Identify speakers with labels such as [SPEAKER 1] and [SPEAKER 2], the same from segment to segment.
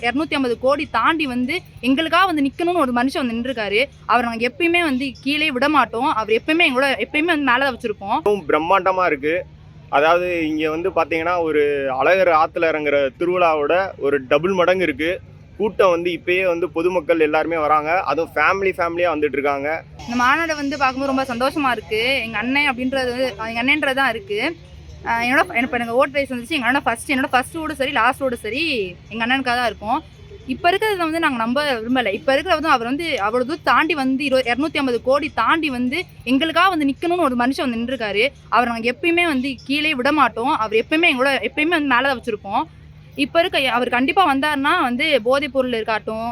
[SPEAKER 1] இரநூத்தி ஐம்பது கோடி தாண்டி வந்து எங்களுக்காக வந்து நிற்கணும்னு ஒரு மனுஷன் வந்து நின்றுருக்காரு. அவர் நாங்கள் எப்பயுமே வந்து கீழே விட மாட்டோம் அவர் எப்பயுமே எங்களோட எப்பயுமே வந்து மேலே வச்சுருப்போம்.
[SPEAKER 2] மிகவும் பிரம்மாண்டமா இருக்கு. அதாவது இங்க வந்து பாத்தீங்கன்னா ஒரு அழகர் ஆத்துல இறங்குற திருவிழாவோட ஒரு டபுள் மடங்கு இருக்கு. கூட்டம் வந்து இப்பயே வந்து பொதுமக்கள் எல்லாருமே வராங்க. அதுவும் ஃபேமிலி ஃபேமிலியா வந்துட்டு இருக்காங்க.
[SPEAKER 1] இந்த மாநாடை வந்து பார்க்கும்போது ரொம்ப சந்தோஷமா இருக்கு. எங்கள் அண்ணன் அப்படின்றது எங்கள் அண்ணன்றது தான் இருக்கு. ஆஹ் என்னோட எனக்கு எனக்கு ஓட் ரைஸ் வந்துச்சு. எங்கள் அண்ணன் ஃபர்ஸ்ட் என்னோட ஃபஸ்ட் ஓடு சரி லாஸ்ட் ஓடு சரி எங்கள் அண்ணனுக்காக தான் இருக்கும். இப்போ இருக்கிறத வந்து நாங்கள் நம்ப விரும்பலை. இப்போ இருக்கிற வந்து அவர் வந்து அவ்வளோ தூரம் தாண்டி வந்து இரு இரநூத்தி ஐம்பது கோடி தாண்டி வந்து எங்களுக்காக வந்து நிற்கணும்னு ஒரு மனுஷன் வந்து நின்றுருக்காரு. அவர் நாங்கள் எப்பயுமே வந்து கீழே விட மாட்டோம். அவர் எப்பயுமே எங்களோட எப்பயுமே வந்து மேலே தான் வச்சுருப்போம். இப்போ இருக்க அவர் கண்டிப்பாக வந்தார்னா வந்து போதைப் பொருள் இருக்காட்டும்.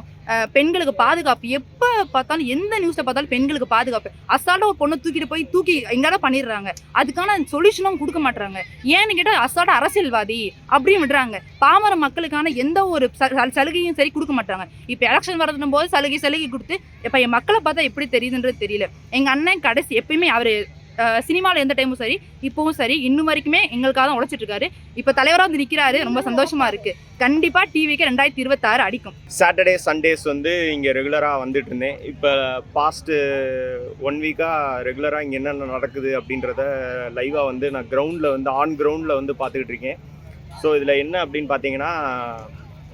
[SPEAKER 1] பெண்களுக்கு பாதுகாப்பு. எப்போ பார்த்தாலும் எந்த நியூஸில் பார்த்தாலும் பெண்களுக்கு பாதுகாப்பு. அசால்ட்டாக ஒரு பொண்ணை தூக்கிட்டு போய் தூக்கி எங்கேயாவது பண்ணிடுறாங்க. அதுக்கான சொல்யூஷனும் கொடுக்க மாட்றாங்க. ஏன்னு கேட்டால் அசால்ட்டாக அரசியல்வாதி அப்படியும் விடுறாங்க. பாமர மக்களுக்கான எந்த ஒரு ச- சலுகையும் சரி கொடுக்க மாட்டாங்க இப்போ எலெக்ஷன் வரதும் போது சலுகை சலுகை கொடுத்து இப்போ என் மக்களை பார்த்தா எப்படி தெரியுதுன்றது தெரியல. எங்கள் அண்ணன் கடைசி எப்பயுமே அவர் சினிமாவில் எந்த டைமும் சரி இப்போவும் சரி இன்னும் வரைக்குமே எங்களுக்காக தான் உழைச்சிட்டுருக்காரு இப்போ தலைவராக வந்து நிற்கிறாரு ரொம்ப சந்தோஷமா இருக்கு. கண்டிப்பாக டிவிக்கு ரெண்டாயிரத்தி இருபத்தாறு அடிக்கும்.
[SPEAKER 2] சாட்டர்டே சண்டேஸ் வந்து இங்கே ரெகுலராக வந்துட்டு இருந்தேன். இப்போ பாஸ்ட்டு ஒன் வீக்காக ரெகுலராக இங்கே என்னென்ன நடக்குது அப்படின்றத லைவாக வந்து நான் கிரவுண்டில் வந்து ஆன் கிரவுண்டில் வந்து பார்த்துக்கிட்டு இருக்கேன். ஸோ இதில் என்ன அப்படின்னு பார்த்தீங்கன்னா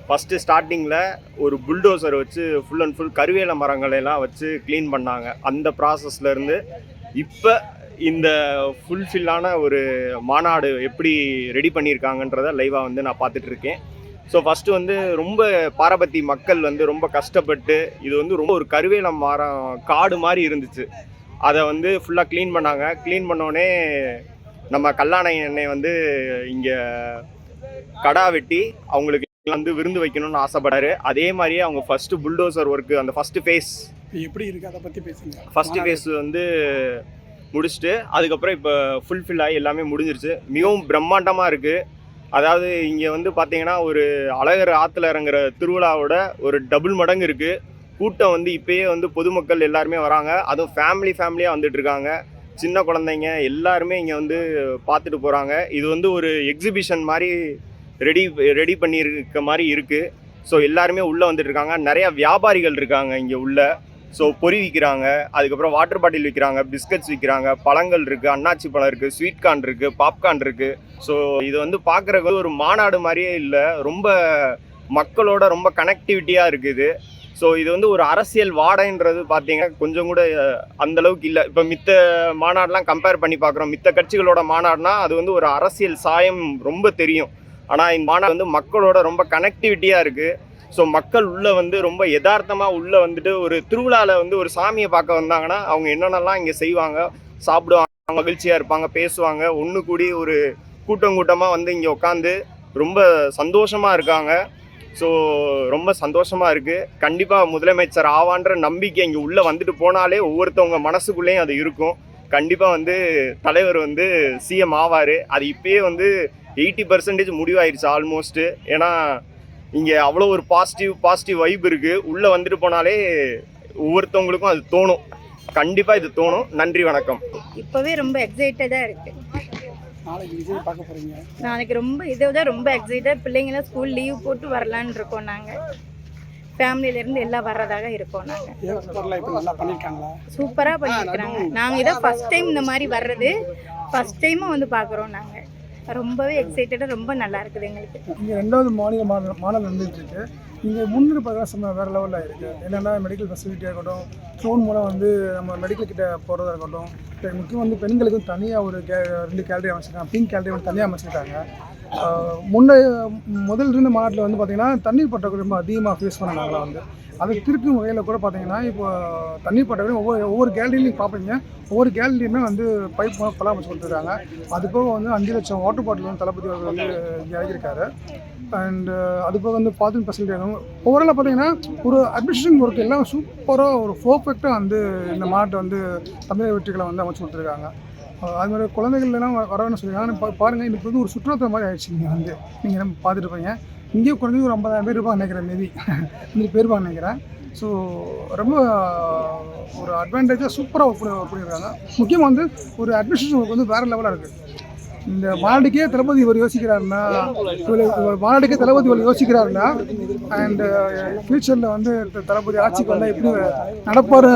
[SPEAKER 2] ஃபஸ்ட்டு ஸ்டார்டிங்கில் ஒரு புல்டோசர் வச்சு ஃபுல் அண்ட் ஃபுல் கருவேல மரங்களையெல்லாம் வச்சு க்ளீன் பண்ணாங்க. அந்த ப்ராசஸ்லேருந்து இப்போ இந்த ஃபுல்ஃபில்லான ஒரு மாநாடு எப்படி ரெடி பண்ணியிருக்காங்கன்றத லைவாக வந்து நான் பார்த்துட்டு இருக்கேன். ஸோ ஃபஸ்ட்டு வந்து ரொம்ப பாரபத்தி மக்கள் வந்து ரொம்ப கஷ்டப்பட்டு இது வந்து ரொம்ப ஒரு கருவேல மரம் காடு மாதிரி இருந்துச்சு. அதை வந்து ஃபுல்லாக க்ளீன் பண்ணாங்க. க்ளீன் பண்ணோடனே நம்ம கல்லாணை எண்ணெய் வந்து இங்கே கடா வெட்டி அவங்களுக்கு வந்து விருந்து வைக்கணும்னு ஆசைப்படாரு அதே மாதிரியே அவங்க ஃபஸ்ட்டு புல்டோசர் ஒர்க்கு அந்த ஃபஸ்ட்டு ஃபேஸ்
[SPEAKER 3] எப்படி இருக்கு? அதை பற்றி பேசுங்க.
[SPEAKER 2] ஃபஸ்ட்டு ஃபேஸ் வந்து முடிச்சுட்டு அதுக்கப்புறம் இப்போ ஃபுல்ஃபில் ஆகி எல்லாமே முடிஞ்சிருச்சு. மிகவும் பிரம்மாண்டமாக இருக்குது அதாவது இங்கே வந்து பார்த்தீங்கன்னா ஒரு அழகர் ஆற்றுல இறங்குற திருவிழாவோட ஒரு டபுள் மடங்கு இருக்குது கூட்டம் வந்து இப்போயே வந்து பொதுமக்கள் எல்லாருமே வராங்க. அதுவும் ஃபேமிலி ஃபேமிலியாக வந்துட்டுருக்காங்க சின்ன குழந்தைங்க எல்லாருமே இங்கே வந்து பார்த்துட்டு போகிறாங்க இது வந்து ஒரு எக்ஸிபிஷன் மாதிரி ரெடி ரெடி பண்ணியிருக்க மாதிரி இருக்குது ஸோ எல்லாருமே உள்ளே வந்துட்டு இருக்காங்க. நிறையா வியாபாரிகள் இருக்காங்க இங்கே உள்ள. ஸோ பொரி விற்கிறாங்க அதுக்கப்புறம் வாட்டர் பாட்டில் விற்கிறாங்க பிஸ்கட்ஸ் விற்கிறாங்க பழங்கள் இருக்குது அன்னாச்சி பழம் இருக்குது ஸ்வீட் கார்ன் இருக்குது பாப்கார்ன் இருக்குது ஸோ இது வந்து பார்க்குறக்கு ஒரு மாநாடு மாதிரியே இல்லை ரொம்ப மக்களோட ரொம்ப கனெக்டிவிட்டியாக இருக்குது. ஸோ இது வந்து ஒரு அரசியல் வாடைன்றது பார்த்தீங்கன்னா கொஞ்சம் கூட அந்த அளவுக்கு இல்லை. இப்போ மித்த மாநாடுலாம் கம்பேர் பண்ணி பார்க்குறோம். மித்த கட்சிகளோட மாநாடுனா அது வந்து ஒரு அரசியல் சாயம் ரொம்ப தெரியும். ஆனால் இந்த மாநாடு வந்து மக்களோட ரொம்ப கனெக்டிவிட்டியாக இருக்குது ஸோ மக்கள் உள்ளே வந்து ரொம்ப யதார்த்தமாக உள்ளே வந்துட்டு ஒரு திருவிழாவில் வந்து ஒரு சாமியை பார்க்க வந்தாங்கன்னா அவங்க என்னென்னலாம் இங்கே செய்வாங்க சாப்பிடுவாங்க மகிழ்ச்சியாக இருப்பாங்க பேசுவாங்க ஒன்று கூடி ஒரு கூட்டம் கூட்டமாக வந்து இங்கே உட்காந்து ரொம்ப சந்தோஷமாக இருக்காங்க. ஸோ ரொம்ப சந்தோஷமாக இருக்குது கண்டிப்பாக முதலமைச்சர் ஆவான்ற நம்பிக்கை இங்கே உள்ளே வந்துட்டு போனாலே ஒவ்வொருத்தவங்க மனசுக்குள்ளேயும் அது இருக்கும். கண்டிப்பாக வந்து தலைவர் வந்து சிஎம் ஆவார். அது இப்பயே வந்து எயிட்டி பர்சன்டேஜ் முடிவாயிருச்சு ஆல்மோஸ்ட்டு. ஏன்னா இங்கே அவ்வளோ ஒரு பாசிட்டிவ் பாசிட்டிவ் வைப் இருக்குது உள்ளே வந்துட்டு போனாலே ஒவ்வொருத்தவங்களுக்கும் அது தோணும். கண்டிப்பாக இது தோணும். நன்றி வணக்கம்.
[SPEAKER 4] இப்போவே ரொம்ப எக்ஸைட்டடாக இருக்குது
[SPEAKER 3] நாளைக்கு விஜய் பார்க்க போறீங்க.
[SPEAKER 4] நாளைக்கு ரொம்ப இதை விட ரொம்ப எக்ஸைட்டட் பிள்ளைங்களாம் ஸ்கூல் லீவ் போட்டு வரலான்னு இருக்கோம் நாங்கள் ஃபேமிலியிலேருந்து எல்லாம் வர்றதாக இருக்கோம் நாங்கள் சூப்பராக பண்ணியிருக்கிறாங்க நாங்கள் இதான் ஃபஸ்ட் டைம் இந்த மாதிரி வர்றது. ஃபஸ்ட் டைமும் வந்து பார்க்குறோம் நாங்கள் ரொம்பவே எக்ஸைட்டடாக ரொம்ப நல்லா இருக்குது எங்களுக்கு.
[SPEAKER 3] இங்கே ரெண்டாவது மாநில மாநில மாநிலம் நடந்துட்டு இங்கே முன்னிருப்பு பிரகாசம் வேறு லெவலில் இருக்குது என்னென்னா மெடிக்கல் ஃபெசிலிட்டியாக இருக்கட்டும் ஃபோன் மூலம் வந்து நம்ம மெடிக்கல் கிட்ட போகிறதா இருக்கட்டும் இப்போ முக்கியம் வந்து பெண்களுக்கு தனியாக ஒரு கே ரெண்டு கேலரி அமைச்சிருக்காங்க. பிங்க் கேலரி வந்து தனியாக அமைச்சிருக்காங்க. முன்ன முதல் இருந்த மாநாட்டில் வந்து பார்த்திங்கன்னா தண்ணீர் பற்றாக்குறை ரொம்ப அதிகமாக ஃபேஸ் பண்ணாங்களா வந்து. அதை திருக்கும் வகையில் கூட பார்த்தீங்கன்னா இப்போ தண்ணி பட்டவரையும் ஒவ்வொரு ஒவ்வொரு கேலரிலையும் பார்ப்பீங்க ஒவ்வொரு கேலரியுமே வந்து பைப் மூலம் பராமரிச்சு கொடுத்துருக்காங்க. அது போக வந்து அஞ்சு லட்சம் வாட்டர் பாட்டில் வந்து தளபதி அவர் வந்து இங்கே இறங்கியிருக்காரு அண்டு அது போக வந்து பாத்ரூம் ஃபெசிலிட்டி ஓவராலாக பார்த்தீங்கன்னா ஒரு அட்மினிஸ்ட்ரேஷன் ஒர்க் எல்லாம் சூப்பராக ஒரு பர்ஃபெக்டாக வந்து இந்த மாட்டை வந்து தமிழக வெற்றிகளை வந்து அமைச்சு கொடுத்துருக்காங்க. அது மாதிரி குழந்தைகள் வரவேன்னு சொல்லியிருக்காங்க. ஆனால் பாருங்கள் இன்னைக்கு வந்து ஒரு சுற்றுலாத்தலம் மாதிரி ஆயிடுச்சு நீங்கள் வந்து. நீங்கள் நம்ம பார்த்துட்டு இருப்பீங்க இங்கேயும் குறைஞ்சது ஒரு ஐம்பதாயிரம் பேர் இருப்பாங்க நினைக்கிறேன் மேபி இந்த பேர் இருப்பாங்க நினைக்கிறேன். ஸோ ரொம்ப ஒரு அட்வான்டேஜாக சூப்பராக ஒர்க் பண்ணி ஒர்க் பண்ணியிருக்காங்க முக்கியமாக வந்து ஒரு அட்மினிஸ்ட்ரேஷன் ஒர்க் வந்து வேறு லெவலாக இருக்குது இந்த மாநாடுக்கே தளபதி இவர் யோசிக்கிறாருன்னா இவர் மாநாடுக்கே தளபதி இவர் யோசிக்கிறாருன்னா அண்ட் ஃப்யூச்சரில் uh, வந்து தளபதி ஆட்சிக்கு வந்தால் எப்படி நடப்பார்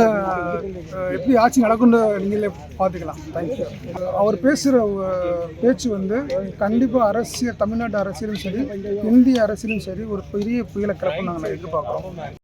[SPEAKER 3] எப்படி ஆட்சி நடக்கும்னு நீங்களே பார்த்துக்கலாம். தேங்க்யூ அவர் பேசுகிற பேச்சு வந்து கண்டிப்பாக அரசியல் தமிழ்நாட்டு அரசியலும் சரி இந்திய அரசியலும் சரி ஒரு பெரிய புயலை கிளப்ப நாங்கள் எதிர்பார்க்குறோம்.